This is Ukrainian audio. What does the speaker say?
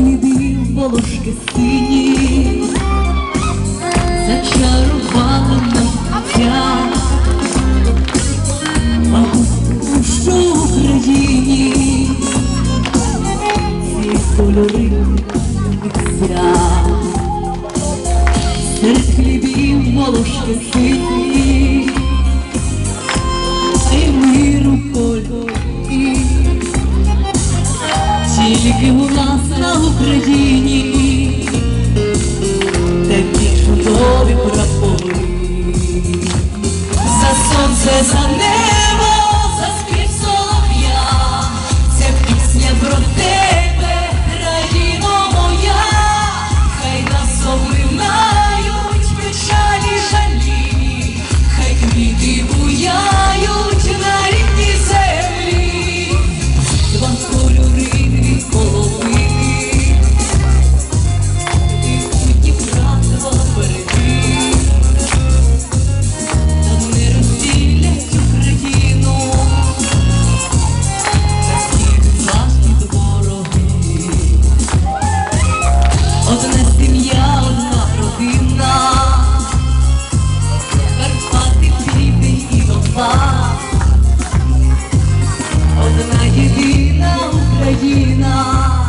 хлібів волошки сині, зачарували життя. Мабуть, що в Україні ці кольори свят. Серед хлібів волошки сині. Тільки у Україна.